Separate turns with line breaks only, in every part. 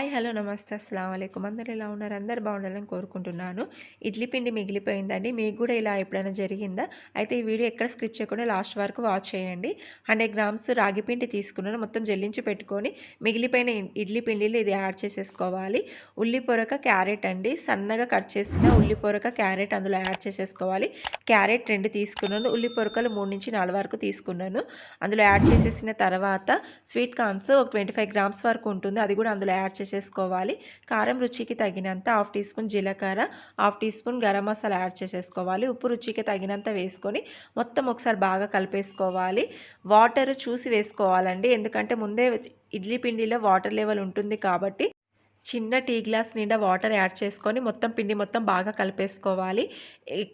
Hi hello నమస్తే అస్సలం అయికం అందరు ఎలా ఉన్నారు? అందరు బాగుండాలని కోరుకుంటున్నాను. ఇడ్లీ పిండి మిగిలిపోయిందండి. మీకు కూడా ఇలా ఎప్పుడైనా జరిగిందా? అయితే ఈ వీడియో ఎక్కడ స్క్రిప్ట్ చేయకుండా లాస్ట్ వరకు వాచ్ చేయండి. హండ్రెడ్ గ్రామ్స్ రాగి పిండి తీసుకున్నాను. మొత్తం జల్లించి పెట్టుకొని మిగిలిపోయిన ఇడ్లీ పిండిలో ఇది యాడ్ చేసేసుకోవాలి. ఉల్లి పొరక క్యారెట్ అండి. సన్నగా కట్ చేసిన ఉల్లి పొరక క్యారెట్ అందులో యాడ్ చేసేసుకోవాలి. క్యారెట్ రెండు తీసుకున్నాను. ఉల్లి పొరకలు మూడు నుంచి నాలుగు వరకు తీసుకున్నాను. అందులో యాడ్ చేసేసిన తర్వాత స్వీట్ కార్న్స్ ఒక ట్వంటీ ఫైవ్ గ్రామ్స్ వరకు ఉంటుంది. అది కూడా అందులో యాడ్ చేసేసుకోవాలి. కారం రుచికి తగినంత హాఫ్ టీ స్పూన్ జీలకర్ర half teaspoon garam masala add చేసేసుకోవాలి. ఉప్పు రుచికి తగినంత వేసుకొని మొత్తం ఒకసారి బాగా కలిపేసుకోవాలి. వాటర్ చూసి వేసుకోవాలండి. ఎందుకంటే ముందే ఇడ్లీ పిండిలో వాటర్ లెవెల్ ఉంటుంది కాబట్టి చిన్న టీ గ్లాస్ నిండా వాటర్ యాడ్ చేసుకొని మొత్తం పిండి మొత్తం బాగా కలిపేసుకోవాలి.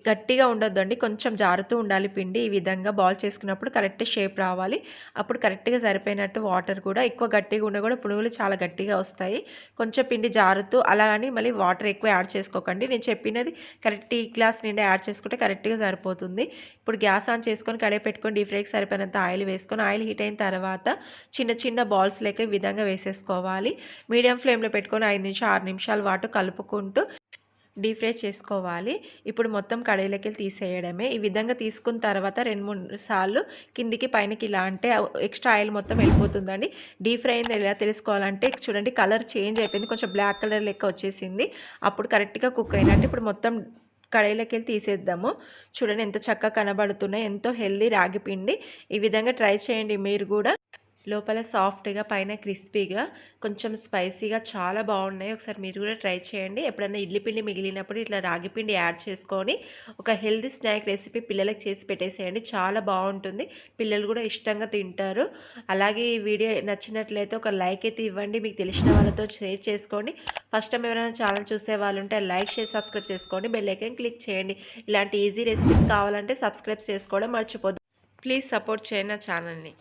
గట్టిగా ఉండొద్దండి. కొంచెం జారుతూ ఉండాలి పిండి. ఈ విధంగా బాల్ చేసుకున్నప్పుడు కరెక్ట్ షేప్ రావాలి. అప్పుడు కరెక్ట్గా సరిపోయినట్టు వాటర్ కూడా ఎక్కువ గట్టిగా ఉన్న కూడా పునుగులు చాలా గట్టిగా వస్తాయి. కొంచెం పిండి జారుతూ అలా అని మళ్ళీ వాటర్ ఎక్కువ యాడ్ చేసుకోకండి. నేను చెప్పినది కరెక్ట్ టీ గ్లాస్ నిండా యాడ్ చేసుకుంటే కరెక్ట్గా సరిపోతుంది. ఇప్పుడు గ్యాస్ ఆన్ చేసుకొని కడే పెట్టుకొని డీప్ ఫ్రైకి సరిపోయినంత ఆయిల్ వేసుకొని ఆయిల్ హీట్ అయిన తర్వాత చిన్న చిన్న బాల్స్ లెక్క ఈ విధంగా వేసేసుకోవాలి. మీడియం ఫ్లేమ్లో పెట్టుకొని పెట్టుకొని ఐదు నుంచి ఆరు నిమిషాల పాటు కలుపుకుంటూ డీప్ ఫ్రై చేసుకోవాలి. ఇప్పుడు మొత్తం కడాయిలోకి తీసేయడమే. ఈ విధంగా తీసుకున్న తర్వాత రెండు మూడు సార్లు కిందికి పైనకి ఇలా అంటే ఎక్స్ట్రా ఆయిల్ మొత్తం వెళ్ళిపోతుందండి. డీప్ ఫ్రై అయింది ఎలా తెలుసుకోవాలంటే చూడండి కలర్ చేంజ్ అయిపోయింది. కొంచెం బ్లాక్ కలర్ లెక్క వచ్చేసింది. అప్పుడు కరెక్ట్గా కుక్ అయినట్టు ఇప్పుడు మొత్తం కడాయిలోకి వెళ్ళి తీసేద్దాము. చూడండి ఎంత చక్కగా కనబడుతున్నాయి. ఎంతో హెల్దీ రాగి పిండి. ఈ విధంగా ట్రై చేయండి మీరు కూడా. లోపల సాఫ్ట్గా పైన క్రిస్పీగా కొంచెం స్పైసీగా చాలా బాగున్నాయి. ఒకసారి మీరు కూడా ట్రై చేయండి. ఎప్పుడైనా ఇడ్లీ పిండి మిగిలినప్పుడు ఇట్లా రాగి పిండి యాడ్ చేసుకొని ఒక హెల్దీ స్నాక్ రెసిపీ పిల్లలకు చేసి పెట్టేసేయండి. చాలా బాగుంటుంది. పిల్లలు కూడా ఇష్టంగా తింటారు. అలాగే ఈ వీడియో నచ్చినట్లయితే ఒక లైక్ అయితే ఇవ్వండి. మీకు తెలిసిన వాళ్ళతో షేర్ చేసుకోండి. ఫస్ట్ టైం ఎవరైనా ఛానల్ చూసే వాళ్ళు ఉంటే లైక్ చేసి సబ్స్క్రైబ్ చేసుకోండి. బెల్ ఐకన్ క్లిక్ చేయండి. ఇలాంటి ఈజీ రెసిపీస్ కావాలంటే సబ్స్క్రైబ్ చేసుకోవడం మర్చిపోద్దు ప్లీజ్ సపోర్ట్ చేయండి నా ఛానల్ని.